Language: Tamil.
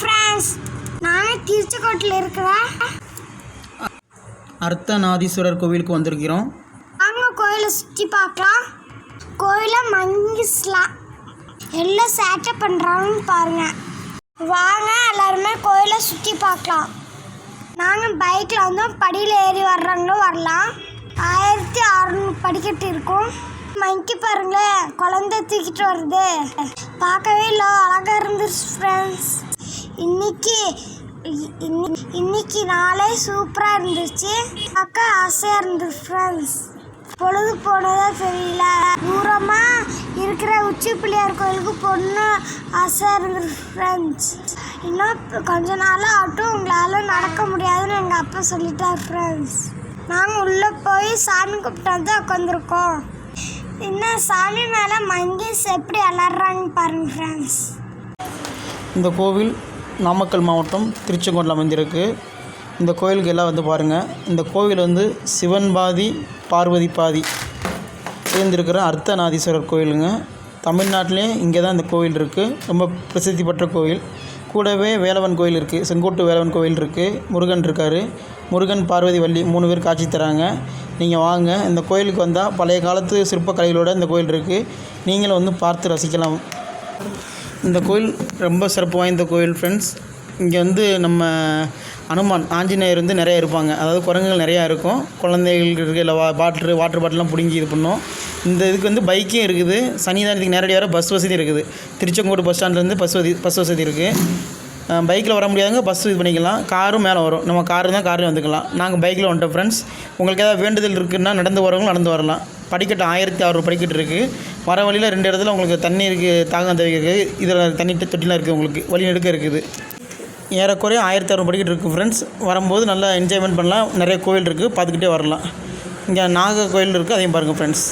ஃப்ரெண்ட்ஸ் நாங்கள் திருச்செங்கோட்டில் இருக்கிறேன். அர்த்தநாதீஸ்வரர் கோவிலுக்கு வந்திருக்கிறோம். வாங்க கோயிலை சுற்றி பார்க்கலாம். கோயிலை மங்கிஸ்லாம். எல்லாம் சேட்டை பண்ணுறாங்கன்னு பாருங்க. வாங்க எல்லாருமே கோயிலை சுற்றி பார்க்கலாம். நாங்கள் பைக்கில் வந்தோம் படியில் ஏறி வர்றவங்களும் வரலாம். ஆயிரத்தி அறநூறு படிக்கட்டு இருக்கும். மங்கி பாருங்களேன் குழந்தை தூக்கிட்டு வருது. பார்க்கவே இல்லை அழகாக இருந்துச்சு ஃப்ரெண்ட்ஸ் இன்னைக்கு இ- இன்னி- இன்னைக்கு நாளே சூப்பராக இருந்துச்சு. பார்க்க ஆசையாக இருந்துச்சு ஃப்ரெண்ட்ஸ் பொழுது போனதே தெரியல. தூரமாக இருக்கிற உச்சி பிள்ளையார் கோயிலுக்கு பொண்ணு ஆசையாக இருந்தது ஃப்ரெண்ட்ஸ் இன்னும் கொஞ்ச நாளாக ஆகட்டும் உங்களால் நடக்க முடியாதுன்னு எங்கள் அப்பா சொல்லிட்டார் ஃப்ரெண்ட்ஸ் நாங்கள் உள்ளே போய் சாமி கும்பிட்டு வந்து உட்காந்துருக்கோம் இன்னும் சாமி மேலே மங்கிஸ் எப்படி அலறாங்கன்னு பாருங்கள் ஃப்ரெண்ட்ஸ் இந்த கோவில் நாமக்கல் மாவட்டம் திருச்செங்கோட்டில் அமைந்திருக்கு. இந்த கோயிலுக்கு எல்லாம் வந்து பாருங்கள் இந்த கோவில் வந்து சிவன் பாதி பார்வதி பாதி சேர்ந்திருக்கிற அர்த்தநாதீஸ்வரர் கோயிலுங்க. தமிழ்நாட்டிலே இங்கே தான் இந்த கோவில் இருக்குது ரொம்ப பிரசித்தி பெற்ற கோவில். கூடவே வேலவன் கோயில் இருக்குது செங்கோட்டு வேலவன் கோயில் இருக்குது முருகன் இருக்கார். முருகன் பார்வதி வள்ளி மூணு பேர் காட்சி தராங்க. நீங்கள் வாங்க. இந்த கோயிலுக்கு வந்தால் பழைய காலத்து சிற்பக்கலைகளோட இந்த கோயில் இருக்குது நீங்களும் வந்து பார்த்து ரசிக்கலாம். இந்த கோயில் ரொம்ப சிறப்பு வாய்ந்த கோயில் ஃப்ரெண்ட்ஸ் இங்கே வந்து நம்ம அனுமான் ஆஞ்சநேயர் வந்து நிறையா இருப்பாங்க. அதாவது குரங்குகள் நிறையா இருக்கும். குழந்தைகள் இருக்குது இல்லை வா பாட்ரு வாட்டர் பாட்டிலாம் பிடுங்கி இது பண்ணோம். இந்த இதுக்கு வந்து பைக்கும் இருக்குது. சன்னிதானத்துக்கு நேரடியாக வர பஸ் வசதி இருக்குது. திருச்செங்கோடு பஸ் ஸ்டாண்ட்லேருந்து பஸ் வசதி பஸ் வசதி இருக்குது பைக்கில் வர முடியாதுங்க பஸ் இது பண்ணிக்கலாம். காரும் மேலே வரும். நம்ம காரு தான் காரில் வந்துக்கலாம். நாங்கள் பைக்கில் வந்துட்டோம் ஃப்ரெண்ட்ஸ் உங்களுக்கு ஏதாவது வேண்டுதல் இருக்குன்னா நடந்து வரவங்களும் நடந்து வரலாம். படிக்கட்டு ஆயிரத்தி ஆறு படிக்கட்டு இருக்குது வர வழியில் ரெண்டு இடத்துல உங்களுக்கு தண்ணி இருக்குது தாகம் தெரிவிக்கிறது இதில் தண்ணி தொட்டிலாம் இருக்குது உங்களுக்கு. வழி நெடுக்க இருக்குது. ஏறக்குறைய ஆயிரத்தி அறுநூறு படிக்கட்டு இருக்குது ஃப்ரெண்ட்ஸ் வரும்போது நல்லா என்ஜாய்மெண்ட் பண்ணலாம். நிறைய கோவில் இருக்குது பார்த்துக்கிட்டே வரலாம். இங்கே நாக கோயில் இருக்குது அதையும் பாருங்கள் ஃப்ரெண்ட்ஸ்